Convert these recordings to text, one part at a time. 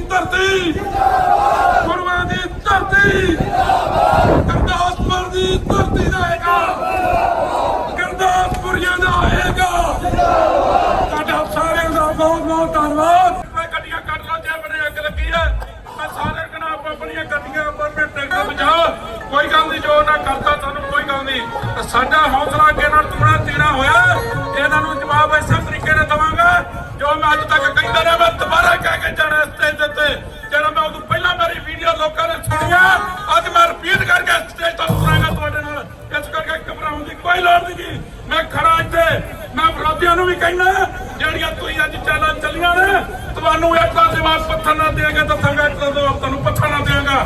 ਧਰਤੀ। ਗੁਰੂਆਂ ਦੀ ਧਰਤੀ। ਗੁਰਦਾਸਪੁਰ ਦੀ ਧਰਤੀ ਦਾ ਹੈਗਾ। ਗੁਰਦਾਸਪੁਰੀਆਂ ਦਾ ਹੈਗਾ। ਤੁਹਾਡਾ ਸਾਰਿਆਂ ਦਾ ਬਹੁਤ ਬਹੁਤ ਧੰਨਵਾਦ। ਮੈਂ ਗੱਡੀਆਂ ਕੱਢ ਲਓ ਜੇ ਬੜੇ ਅੱਗ ਲੱਗੀ ਹੈ ਮੈਂ ਸਾਰੇ ਕਨਾ ਆਪਣੀਆਂ ਗੱਡੀਆਂ ਉੱਪਰ ਮੈਂ ਟੈਂਕਾਂ ਬਚਾ ਕੋਈ ਗੱਲ ਨਹੀਂ, ਜੋ ਨਾ ਕਰਤਾ ਤੁਹਾਨੂੰ ਕੋਈ ਗੱਲ ਨਹੀਂ। ਸਾਡਾ ਹੌਸਲਾ ਅੱਗੇ ਨਾਲ ਤੁਣਾ ਤੀਣਾ ਹੋਇਆ। ਇਹਨਾਂ ਨੂੰ ਜਵਾਬ ਇਸੇ ਤਰੀਕੇ ਨਾਲ ਦਵਾਂਗਾ, ਜੋ ਮੈਂ ਅੱਜ ਤੱਕ ਕਹਿੰਦਾ ਰਿਹਾ। ਵੀ ਕਹਿਣਾ ਜਿਹੜੀਆਂ ਤੁਸੀਂ ਅੱਜ ਚਾਲਾਂ ਚੱਲੀਆਂ ਨੇ, ਤੁਹਾਨੂੰ ਇੱਕ ਦਾ ਜਵਾਬ ਪੱਥਰ ਨਾ ਦੇਗਾ ਦੱਸਾਂਗਾ ਇੱਕ ਦਾ ਤੁਹਾਨੂੰ ਪੱਥਰ ਨਾ ਦੇਗਾ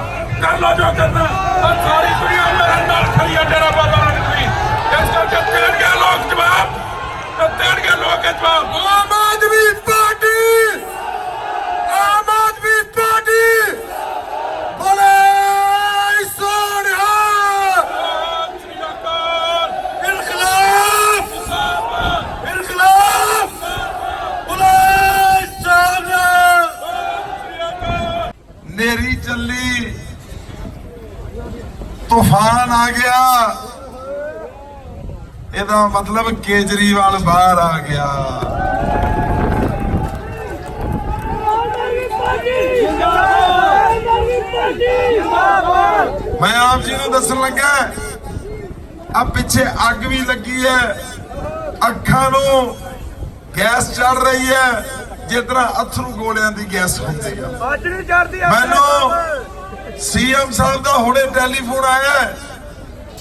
ਕਰ ਲਓ ਜੋ ਕਰਨਾ ਆਹ ਸਾਰੀ ਦੁਨੀਆ ਮੇਰੇ ਨਾਲ ਖੜੀ ਹੈ, ਡੇਰਾ ਬਾਬਾ ਨਾਨਕ ਜੀ ਇਸ ਕਰਕੇ ਦੇਣਗੇ ਲੋਕ ਜਵਾਬ ਤੇ ਦੇਣਗੇ ਲੋਕ ਜਵਾਬ ਆਮ ਆਦਮੀ ਪਾਰਟੀ ਆਮ ਆਦਮੀ ਪਾਰਟੀ ਬੋਲੇ ਸੋਨਿਹਾ ਸਤਿ ਸ੍ਰੀ ਅਕਾਲ ਇਨਕਲਾਬ ਇਨਕਲਾਬ ਬੋਲੇ ਸੋਨਿਹਾ ਨੇਰੀ ਚੱਲੀ। ਤੂਫਾਨ ਆ ਗਿਆ। ਇਹਦਾ ਮਤਲਬ ਕੇਜਰੀਵਾਲ ਬਾਹਰ ਆ ਗਿਆ। ਮੈਂ ਆਪ ਜੀ ਨੂੰ ਦੱਸਣ ਲੱਗਾ ਆ ਪਿੱਛੇ ਅੱਗ ਵੀ ਲੱਗੀ ਹੈ। ਅੱਖਾਂ ਨੂੰ ਗੈਸ ਚੜ ਰਹੀ ਹੈ। ਜਿਸ ਤਰ੍ਹਾਂ ਅਥਰੂ ਗੋਲਿਆਂ ਦੀ ਗੈਸ ਹੁੰਦੀ ਅੱਜ ਨਹੀਂ ਚੜਦੀ ਮੈਨੂੰ ਸੀਐਮ ਸਾਹਿਬ ਦਾ ਹੁਣੇ ਟੈਲੀਫੋਨ ਆਇਆ।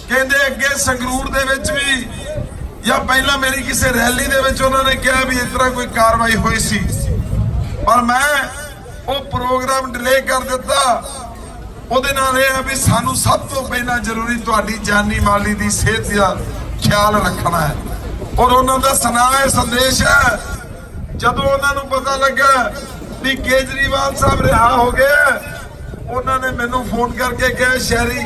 ਕਹਿੰਦੇ ਅੱਗੇ ਸੰਗਰੂਰ ਦੇ ਵਿੱਚ ਵੀ ਜਾਂ ਪਹਿਲਾਂ ਮੇਰੀ ਕਿਸੇ ਰੈਲੀ ਦੇ ਵਿੱਚ ਉਹਨਾਂ ਨੇ ਕਿਹਾ ਵੀ ਇਸ ਤਰ੍ਹਾਂ ਕੋਈ ਕਾਰਵਾਈ ਹੋਈ ਸੀ। ਪਰ ਮੈਂ ਉਹ ਪ੍ਰੋਗਰਾਮ ਡਿਲੇ ਕਰ ਦਿੱਤਾ। ਉਹਦੇ ਨਾਲ ਇਹ ਹੈ ਵੀ ਸਾਨੂੰ ਸਭ ਤੋਂ ਪਹਿਲਾਂ ਜ਼ਰੂਰੀ ਤੁਹਾਡੀ ਜਾਨੀ ਮਾਲੀ ਦੀ ਸਿਹਤ ਦਾ ਖਿਆਲ ਰੱਖਣਾ ਹੈ। ਔਰ ਉਹਨਾਂ ਦਾ ਸੁਨਾਇਆ ਸੰਦੇਸ਼ ਹੈ ਜਦੋਂ ਉਹਨਾਂ ਨੂੰ ਪਤਾ ਲੱਗਾ ਵੀ ਕੇਜਰੀਵਾਲ ਸਾਹਿਬ ਰਿਹਾ ਹੋ ਗਏ ਉਹਨਾਂ ਨੇ ਮੈਨੂੰ ਫੋਨ ਕਰਕੇ ਕਿਹਾ ਸ਼ਹਿਰੀ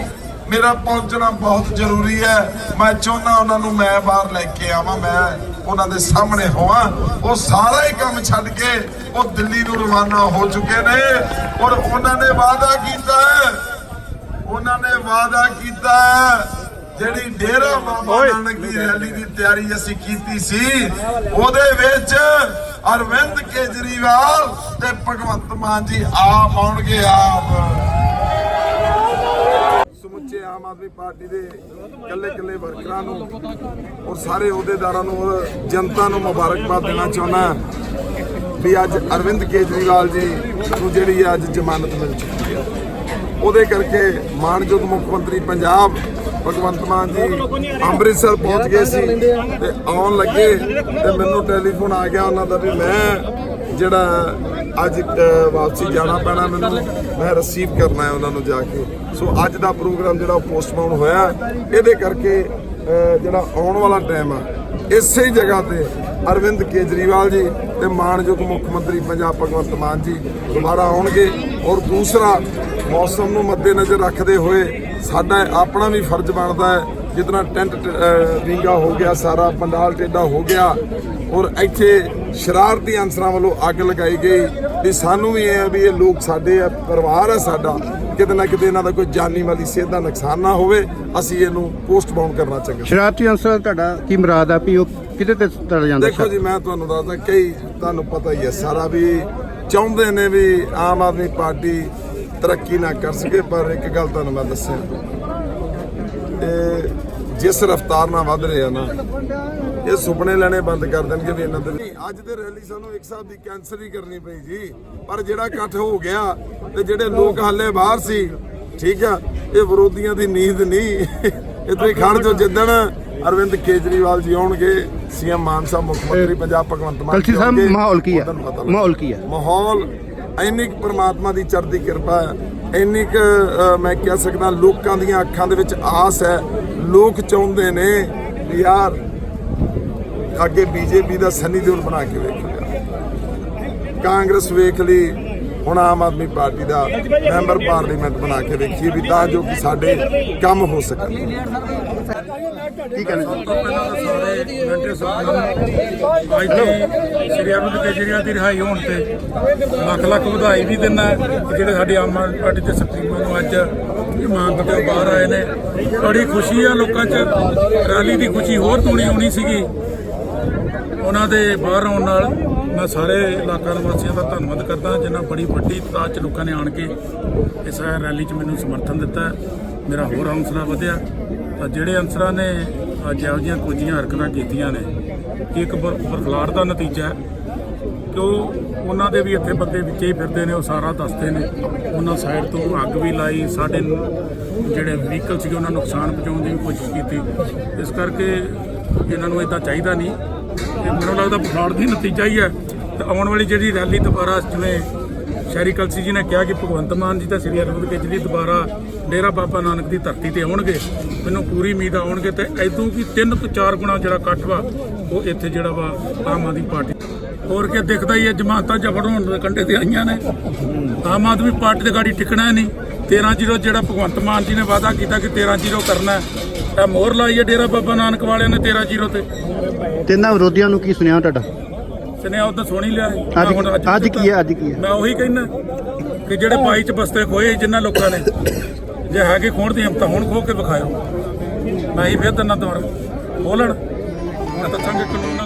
ਮੇਰਾ ਪਹੁੰਚਣਾ ਬਹੁਤ ਜ਼ਰੂਰੀ ਹੈ। ਮੈਂ ਚਾਹੁੰਦਾ ਉਹਨਾਂ ਨੂੰ ਮੈਂ ਬਾਹਰ ਲੈ ਕੇ ਆਵਾਂ ਮੈਂ ਉਹਨਾਂ ਦੇ ਸਾਹਮਣੇ ਹੋਵਾਂ। ਉਹ ਸਾਰਾ ਹੀ ਕੰਮ ਛੱਡ ਕੇ ਉਹ ਦਿੱਲੀ ਨੂੰ ਰਵਾਨਾ ਹੋ ਚੁੱਕੇ ਨੇ। ਔਰ ਉਹਨਾਂ ਨੇ ਵਾਅਦਾ ਕੀਤਾ ਉਹਨਾਂ ਨੇ ਵਾਅਦਾ ਕੀਤਾ ਜਿਹੜੀ ਡੇਰਾ ਬਾਬਾ ਨਾਨਕ ਦੀ ਰੈਲੀ ਦੀ ਤਿਆਰੀ ਅਸੀਂ ਕੀਤੀ ਸੀ ਉਹਦੇ ਵਿੱਚ ਅਰਵਿੰਦ ਕੇਜਰੀਵਾਲ ਤੇ ਭਗਵੰਤ ਮਾਨ ਜੀ ਆਪ ਆਉਣਗੇ ਆਪ। ਸਮੁੱਚੇ ਆਮ ਆਦਮੀ ਪਾਰਟੀ ਦੇ ਕੱਲੇ ਕੱਲੇ ਵਰਕਰਾਂ ਨੂੰ ਔਰ ਸਾਰੇ ਅਹੁਦੇਦਾਰਾਂ ਨੂੰ, ਔਰ ਜਨਤਾ ਨੂੰ ਮੁਬਾਰਕਬਾਦ ਦੇਣਾ ਚਾਹੁੰਦਾ ਵੀ ਅੱਜ ਅਰਵਿੰਦ ਕੇਜਰੀਵਾਲ ਜੀ ਨੂੰ ਜਿਹੜੀ ਹੈ ਅੱਜ ਜ਼ਮਾਨਤ ਮਿਲ ਚੁੱਕੀ ਹੈ। ਉਹਦੇ ਕਰਕੇ ਮਾਨਯੋਗ ਮੁੱਖ ਮੰਤਰੀ ਪੰਜਾਬ ਭਗਵੰਤ ਮਾਨ ਜੀ ਅੰਮ੍ਰਿਤਸਰ ਪਹੁੰਚ ਗਏ ਸੀ ਤੇ ਆਉਣ ਲੱਗੇ ਤੇ ਮੈਨੂੰ ਟੈਲੀਫੋਨ ਆ ਗਿਆ ਉਹਨਾਂ ਦਾ ਵੀ ਮੈਂ ਜਿਹੜਾ ਅੱਜ ਵਾਪਸੀ ਜਾਣਾ ਪੈਣਾ ਮੈਨੂੰ, ਮੈਂ ਰਿਸੀਵ ਕਰਨਾ ਹੈ ਉਹਨਾਂ ਨੂੰ ਜਾ ਕੇ। ਸੋ ਅੱਜ ਦਾ ਪ੍ਰੋਗਰਾਮ ਜਿਹੜਾ ਪੋਸਟਪੋਨ ਹੋਇਆ। ਇਹਦੇ ਕਰਕੇ ਜਿਹੜਾ ਆਉਣ ਵਾਲਾ ਟਾਈਮ ਆ, ਇਸੇ ਹੀ ਜਗ੍ਹਾ ਤੇ ਅਰਵਿੰਦ ਕੇਜਰੀਵਾਲ ਜੀ ਤੇ ਮਾਨਯੋਗ ਮੁੱਖ ਮੰਤਰੀ ਪੰਜਾਬ ਭਗਵੰਤ ਮਾਨ ਜੀ ਦੁਬਾਰਾ ਆਉਣਗੇ। ਔਰ ਦੂਸਰਾ ਮੌਸਮ ਨੂੰ ਮੱਦੇਨਜ਼ਰ ਰੱਖਦੇ ਹੋਏ ਸਾਡਾ ਆਪਣਾ ਵੀ ਫਰਜ਼ ਬਣਦਾ ਹੈ। ਜਿਤਨਾ ਟੈਂਟ ਵਿੰਗਾ ਹੋ ਗਿਆ ਸਾਰਾ ਪੰਡਾਲ ਟੇਡਾ ਹੋ ਗਿਆ ਔਰ ਇੱਥੇ ਸ਼ਰਾਰਤੀ ਅਨਸਰਾਂ ਵੱਲੋਂ ਅੱਗ ਲਗਾਈ ਗਈ ਵੀ ਸਾਨੂੰ ਵੀ ਇਹ ਹੈ ਵੀ ਇਹ ਲੋਕ ਸਾਡੇ ਆ ਪਰਿਵਾਰ ਹੈ ਸਾਡਾ। ਕਿਤੇ ਨਾ ਕਿਤੇ ਇਹਨਾਂ ਦਾ ਕੋਈ ਜਾਨੀ ਵਾਲੀ ਸਿਹਤ ਦਾ ਨੁਕਸਾਨ ਨਾ ਹੋਵੇ ਅਸੀਂ ਇਹਨੂੰ ਪੋਸਟਪੋਨ ਕਰਨਾ ਚਾਹੀਦਾ ਸ਼ਰਾਰਤੀ ਅੰਸਰ ਤੁਹਾਡਾ ਕੀ ਮੁਰਾਦ ਆ ਵੀ ਉਹ ਕਿਤੇ ਤੇ ਤੜ ਜਾਂਦਾ? ਦੇਖੋ ਜੀ ਮੈਂ ਤੁਹਾਨੂੰ ਦੱਸਦਾ ਕਈ ਤੁਹਾਨੂੰ ਪਤਾ ਹੀ ਹੈ ਸਾਰਾ ਵੀ ਚਾਹੁੰਦੇ ਨੇ ਵੀ ਆਮ ਆਦਮੀ ਪਾਰਟੀ ਤਰੱਕੀ ਨਾ ਕਰ ਸਕੇ ਪਰ ਇੱਕ ਗੱਲ ਤੁਹਾਨੂੰ ਮੈਂ ਦੱਸਿਆ ਇਹ ਜਿਸ ਰਫ਼ਤਾਰ ਨਾਲ ਵੱਧ ਰਿਹਾ ਨਾ ਇਹ ਸੁਪਨੇ ਲੈਣੇ ਬੰਦ ਕਰ ਦੇਣਗੇ ਵੀ ਇਹਨਾਂ ਦੇ ਨਹੀਂ, ਅੱਜ ਦੇ ਰੈਲੀ ਸਾਨੂੰ ਇੱਕ ਸਾਹਿਬ ਦੀ ਕੈਂਸਲ ਹੀ ਕਰਨੀ ਪਈ ਜੀ ਪਰ ਜਿਹੜਾ ਇਕੱਠ ਹੋ ਗਿਆ ਤੇ ਜਿਹੜੇ ਲੋਕ ਹਾਲੇ ਬਾਹਰ ਸੀ ਠੀਕ ਆ ਇਹ ਵਿਰੋਧੀਆਂ ਦੀ ਨੀਂਦ ਨਹੀਂ ਇਹ ਤੁਸੀਂ ਖੜ ਜੋ ਜਿੱਦਣ ਅਰਵਿੰਦ ਕੇਜਰੀਵਾਲ ਜੀ ਆਉਣਗੇ ਸੀਐਮ ਮਾਨ ਸਾਹਿਬ ਮੁੱਖ ਮੰਤਰੀ ਪੰਜਾਬ ਭਗਵੰਤ ਮਾਨ ਕਲਸੀ ਸਾਹਿਬ ਮਾਹੌਲ ਕੀ ਲੱਗ- ਮਾਹੌਲ ਕੀ ਆ? ਮਾਹੌਲ ਇੰਨੀ ਕੁ ਪ੍ਰਮਾਤਮਾ ਦੀ ਚੜ੍ਹਦੀ ਕਿਰਪਾ ਹੈ ਇੰਨੀ ਕੁ ਮੈਂ ਕਹਿ ਸਕਦਾ ਲੋਕਾਂ ਦੀਆਂ ਅੱਖਾਂ ਦੇ ਵਿੱਚ ਆਸ ਹੈ ਲੋਕ ਚਾਹੁੰਦੇ ਨੇ ਯਾਰ ਅੱਗੇ ਬੀਜੇਪੀ ਦਾ ਸੰਨੀ ਦਿਓਲ ਬਣਾ ਕੇ ਵੇਖਿਆ ਕਾਂਗਰਸ ਵੇਖ ਲਈ ਹੁਣ ਆਮ ਆਦਮੀ ਪਾਰਟੀ ਦਾ ਮੈਂਬਰ ਪਾਰਲੀਮੈਂਟ ਬਣਾ ਕੇ ਵੇਖੀਏ ਵੀ ਤਾਂ ਜੋ ਕਿ ਸਾਡੇ ਕੰਮ ਹੋ ਸਕਣ ਠੀਕ ਹੈ ਸ਼੍ਰੀ ਅਰਵਿੰਦ ਕੇਜਰੀਵਾਲ ਦੀ ਰਿਹਾਈ ਹੋਣ ਤੇ ਲੱਖ ਲੱਖ ਵਧਾਈ ਵੀ ਦਿੰਦਾ ਜਿਹੜੇ ਸਾਡੇ ਆਮ ਆਦਮੀ ਪਾਰਟੀ ਦੇ ਸੁਪਰੀਮੋ ਨੂੰ ਅੱਜ ਇਮਾਨਤ ਤੇ ਬਾਹਰ ਆਏ ਨੇ। ਬੜੀ ਖੁਸ਼ੀ ਆ ਲੋਕਾਂ 'ਚ। ਰੈਲੀ ਦੀ ਖੁਸ਼ੀ ਹੋਰ ਤੋਣੀ ਹੋਣੀ ਸੀਗੀ। ਉਹਨਾਂ ਦੇ ਬਾਹਰ ਆਉਣ ਨਾਲ ਮੈਂ ਸਾਰੇ ਇਲਾਕਾ ਨਿਵਾਸੀਆਂ ਦਾ ਧੰਨਵਾਦ ਕਰਦਾ, ਜਿਨ੍ਹਾਂ ਬੜੀ ਵੱਡੀ ਤਾਦਾਦ 'ਚ ਲੋਕਾਂ ਨੇ ਆਣ ਕੇ ਇਸ ਰੈਲੀ 'ਚ ਮੈਨੂੰ ਸਮਰਥਨ ਦਿੱਤਾ। ਮੇਰਾ ਹੋਰ ਹੌਸਲਾ ਵਧਿਆ। ਤਾਂ ਜਿਹੜੇ ਅਨਸਰਾਂ ਨੇ ਅੱਜ ਇਹੋ ਜਿਹੀਆਂ ਕੁਝੀਆਂ ਹਰਕਤਾਂ ਕੀਤੀਆਂ ਨੇ, ਇਹ ਇੱਕ ਬਰ- ਬਰਖਲਾੜ ਦਾ ਨਤੀਜਾ ਹੈ। ਕਿ ਉਹ ਉਹਨਾਂ ਦੇ ਵੀ ਇੱਥੇ ਬੰਦੇ ਵਿੱਚ ਹੀ ਫਿਰਦੇ ਨੇ, ਉਹ ਸਾਰਾ ਦੱਸਦੇ ਨੇ। ਉਹਨਾਂ ਸਾਈਡ ਤੋਂ ਅੱਗ ਵੀ ਲਾਈ, ਸਾਡੇ ਜਿਹੜੇ ਵਹੀਕਲ ਸੀਗੇ, ਉਹਨਾਂ ਨੂੰ ਨੁਕਸਾਨ ਪਹੁੰਚਾਉਣ ਦੀ ਕੋਸ਼ਿਸ਼ ਕੀਤੀ। ਇਸ ਕਰਕੇ ਇਹਨਾਂ ਨੂੰ ਇਦਾਂ ਚਾਹੀਦਾ ਨਹੀਂ। ਤੇ ਮੈਨੂੰ ਲੱਗਦਾ ਬਖਾੜ ਦੀ ਨਤੀਜਾ ਹੀ ਹੈ। ਤੇ ਆਉਣ ਵਾਲੀ ਜਿਹੜੀ ਰੈਲੀ ਦੁਬਾਰਾ ਜਿਵੇਂ ਸ਼ਹਿਰੀ ਕਲਸੀ ਜੀ ਨੇ ਕਿਹਾ ਕਿ ਭਗਵੰਤ ਮਾਨ ਜੀ ਤਾਂ ਸ੍ਰੀ ਅਰਵਿੰਦ ਕੇਜਰੀ ਦੁਬਾਰਾ ਡੇਰਾ ਬਾਬਾ ਨਾਨਕ ਦੀ ਧਰਤੀ ਤੇ ਆਉਣਗੇ। ਮੈਨੂੰ ਪੂਰੀ ਉਮੀਦ ਆਉਣਗੇ ਤੇ ਐਦੋਂ ਵੀ ਤਿੰਨ ਤੋਂ ਚਾਰ ਗੁਣਾ ਜਿਹੜਾ ਇਕੱਠ ਵਾ, ਉਹ ਇੱਥੇ ਜਿਹੜਾ ਵਾ ਆਮ ਆਦਮੀ ਪਾਰਟੀ ਹੋਰ ਕੀ ਦਿਖਦਾ ਹੀ ਹੈ, ਜਮਾਤਾਂ ਜਬੜ ਹੋਣ ਦੇ ਕੰਢੇ ਤੇ ਆਈਆਂ ਨੇ। ਆਮ ਆਦਮੀ ਪਾਰਟੀ ਦੇ ਗਾੜੀ ਟਿਕਣਾ ਹੀ ਨਹੀਂ। 13 ਜ਼ੀਰੋ ਜਿਹੜਾ ਭਗਵੰਤ ਮਾਨ ਜੀ ਨੇ ਵਾਅਦਾ ਕੀਤਾ ਕਿ 13 ਜ਼ੀਰੋ ਕਰਨਾ ਇਹ ਮੋਹਰ ਲਾਈ ਹੈ ਡੇਰਾ ਬਾਬਾ ਨਾਨਕ ਵਾਲਿਆਂ ਨੇ 13 ਜ਼ੀਰੋ ਤੇ। ਤਿੰਨਾਂ ਵਿਰੋਧੀਆਂ ਨੂੰ ਕੀ ਸੁਣਿਆ ਤੁਹਾਡਾ? ਸੁਨੇਹਾ ਉਹ ਤਾਂ ਸੁਣ ਲਿਆ। ਅੱਜ ਅੱਜ ਕੀ ਹੈ ਅੱਜ ਕੀ ਹੈ? ਮੈਂ ਉਹੀ ਕਹਿੰਦਾ ਕਿ ਜਿਹੜੇ ਬਾਈ ਚ ਬਸਤੇ ਖੋਏ ਜਿਨ੍ਹਾਂ ਲੋਕਾਂ ਨੇ ਜੇ ਹੈਗੇ ਖੋਣ ਦੀ ਹਿੰਮਤ ਹੁਣ ਖੋ ਕੇ ਵਿਖਾਇਓ। ਮੈਂ ਹੀ ਫਿਰ ਦੰਨਾ ਦਵਾਰ ਖੋਲਣ। ਮੈਂ ਤਾਂ ਸੰਗ ਕਾਨੂੰਨ ਨਾ